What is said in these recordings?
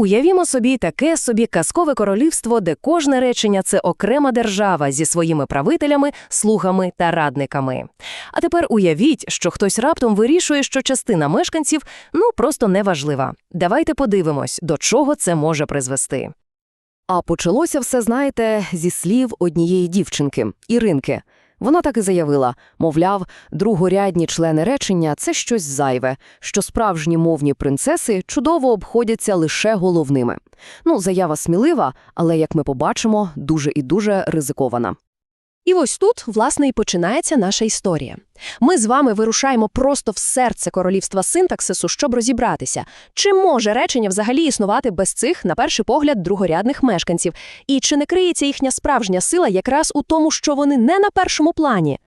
Уявімо собі таке собі казкове королівство, де кожне речення це окрема держава зі своїми правителями, слугами та радниками. А тепер уявіть, що хтось раптом вирішує, що частина мешканців ну просто неважлива. Давайте подивимось, до чого це може призвести. А почалося все, знаєте, зі слів однієї дівчинки Іринки. Вона так і заявила, мовляв, другорядні члени речення це щось зайве, що справжні мовні принцеси чудово обходяться лише головними. Ну, заява смілива, але, як ми побачимо, дуже і дуже ризикована. І ось тут, власне, і починається наша історія. Ми з вами вирушаємо просто в серце королівства синтаксису, щоб розібратися, чи може речення взагалі існувати без цих, на перший погляд, другорядних мешканців, і чи не криється їхня справжня сила якраз у тому, що вони не на першому плані.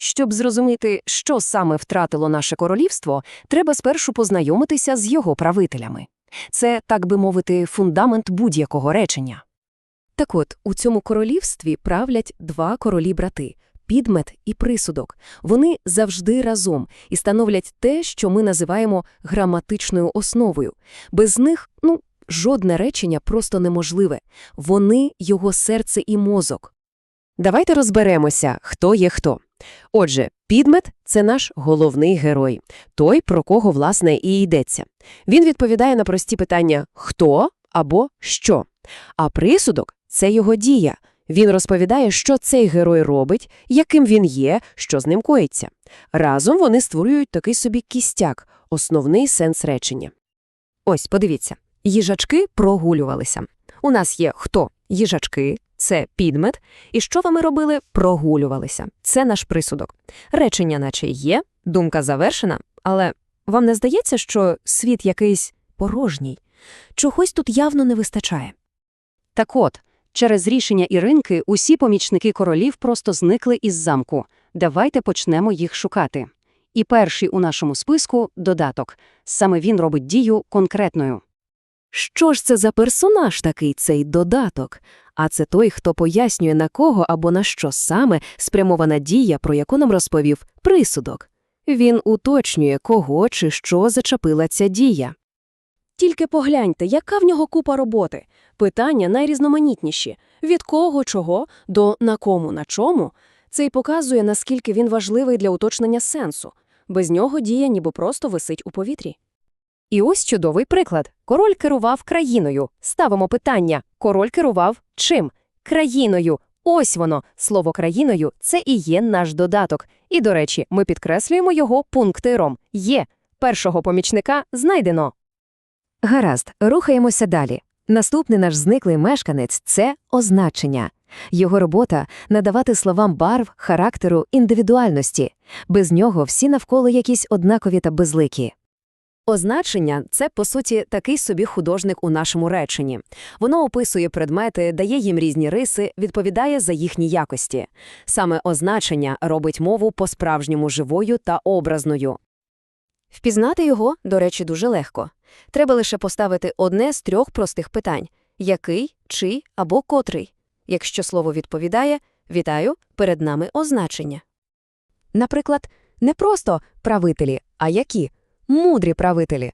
Щоб зрозуміти, що саме втратило наше королівство, треба спершу познайомитися з його правителями. Це, так би мовити, фундамент будь-якого речення. Так от, у цьому королівстві правлять два королі-брати – підмет і присудок. Вони завжди разом і становлять те, що ми називаємо граматичною основою. Без них, ну, жодне речення просто неможливе. Вони – його серце і мозок. Давайте розберемося, хто є хто. Отже, підмет – це наш головний герой, той, про кого, власне, і йдеться. Він відповідає на прості питання «хто» або «що». А присудок – це його дія. Він розповідає, що цей герой робить, яким він є, що з ним коїться. Разом вони створюють такий собі кістяк – основний сенс речення. Ось, подивіться. Їжачки прогулювалися. У нас є хто? Їжачки – це підмет. І що вони робили? Прогулювалися. Це наш присудок. Речення наче є, думка завершена, але вам не здається, що світ якийсь порожній? Чогось тут явно не вистачає. Так от, через рішення Іринки усі помічники королів просто зникли із замку. Давайте почнемо їх шукати. І перший у нашому списку – додаток. Саме він робить дію конкретною. Що ж це за персонаж такий цей додаток? А це той, хто пояснює, на кого або на що саме спрямована дія, про яку нам розповів присудок. Він уточнює, кого чи що зачепила ця дія. Тільки погляньте, яка в нього купа роботи. Питання найрізноманітніші – від кого, чого, до на кому, на чому. Це й показує, наскільки він важливий для уточнення сенсу. Без нього дія ніби просто висить у повітрі. І ось чудовий приклад. Король керував країною. Ставимо питання. Король керував чим? Країною. Ось воно. Слово країною – це і є наш додаток. І, до речі, ми підкреслюємо його пунктиром. Є. Першого помічника знайдено. Гаразд, рухаємося далі. Наступний наш зниклий мешканець – це означення. Його робота – надавати словам барв, характеру, індивідуальності. Без нього всі навколо якісь однакові та безликі. Означення – це, по суті, такий собі художник у нашому реченні. Воно описує предмети, дає їм різні риси, відповідає за їхні якості. Саме означення робить мову по-справжньому живою та образною. Впізнати його, до речі, дуже легко. Треба лише поставити одне з трьох простих питань – який, чий або котрий. Якщо слово відповідає «Вітаю, перед нами означення». Наприклад, не просто «правителі», а які – «мудрі правителі».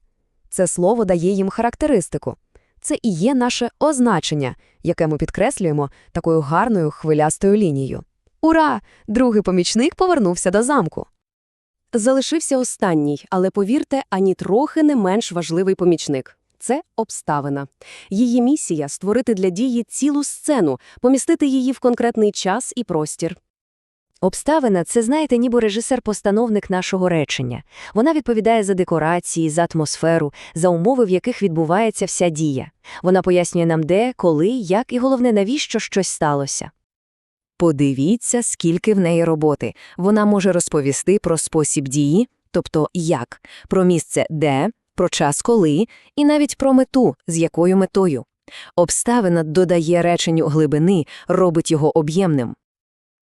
Це слово дає їм характеристику. Це і є наше означення, яке ми підкреслюємо такою гарною хвилястою лінією. Ура! Другий помічник повернувся до замку. Залишився останній, але, повірте, ані трохи не менш важливий помічник. Це обставина. Її місія – створити для дії цілу сцену, помістити її в конкретний час і простір. Обставина – це, знаєте, ніби режисер-постановник нашого речення. Вона відповідає за декорації, за атмосферу, за умови, в яких відбувається вся дія. Вона пояснює нам де, коли, як і, головне, навіщо щось сталося. Подивіться, скільки в неї роботи. Вона може розповісти про спосіб дії, тобто як, про місце де, про час коли, і навіть про мету, з якою метою. Обставина додає реченню глибини, робить його об'ємним.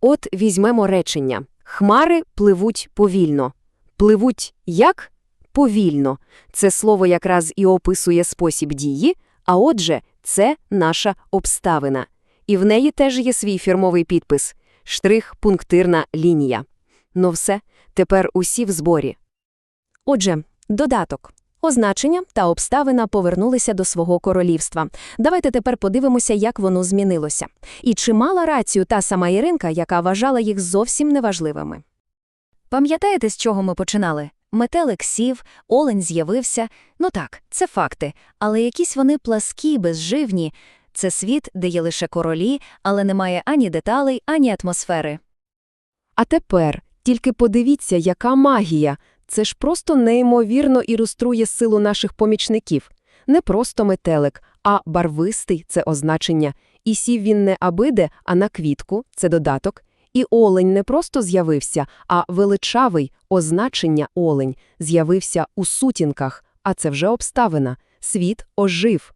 От візьмемо речення. Хмари пливуть повільно. Пливуть як? Повільно. Це слово якраз і описує спосіб дії, а отже, це наша обставина. І в неї теж є свій фірмовий підпис – штрих-пунктирна лінія. Ну все, тепер усі в зборі. Отже, додаток. Означення та обставина повернулися до свого королівства. Давайте тепер подивимося, як воно змінилося. І чи мала рацію та сама Іринка, яка вважала їх зовсім неважливими. Пам'ятаєте, з чого ми починали? Метелик сів, олень з'явився. Ну так, це факти, але якісь вони пласкі, безживні. Це світ, де є лише королі, але немає ані деталей, ані атмосфери. А тепер тільки подивіться, яка магія. Це ж просто неймовірно ілюструє силу наших помічників. Не просто метелик, а барвистий – це означення. І сів він не абиде, а на квітку – це додаток. І олень не просто з'явився, а величавий – означення олень, з'явився у сутінках, а це вже обставина. Світ ожив.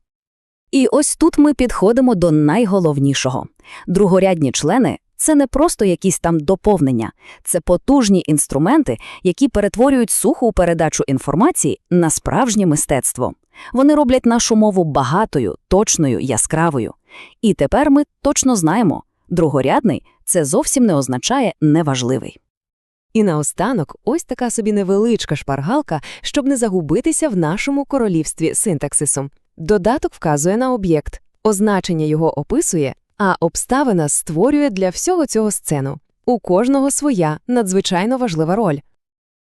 І ось тут ми підходимо до найголовнішого. Другорядні члени – це не просто якісь там доповнення, це потужні інструменти, які перетворюють суху передачу інформації на справжнє мистецтво. Вони роблять нашу мову багатою, точною, яскравою. І тепер ми точно знаємо – другорядний – це зовсім не означає неважливий. І наостанок ось така собі невеличка шпаргалка, щоб не загубитися в нашому королівстві синтаксисом. Додаток вказує на об'єкт, означення його описує, а обставина створює для всього цього сцену. У кожного своя надзвичайно важлива роль.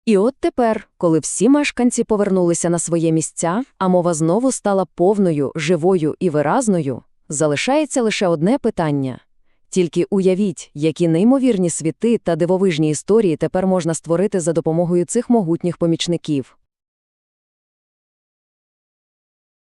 І от тепер, коли всі мешканці повернулися на своє місця, а мова знову стала повною, живою і виразною, залишається лише одне питання. Тільки уявіть, які неймовірні світи та дивовижні історії тепер можна створити за допомогою цих могутніх помічників.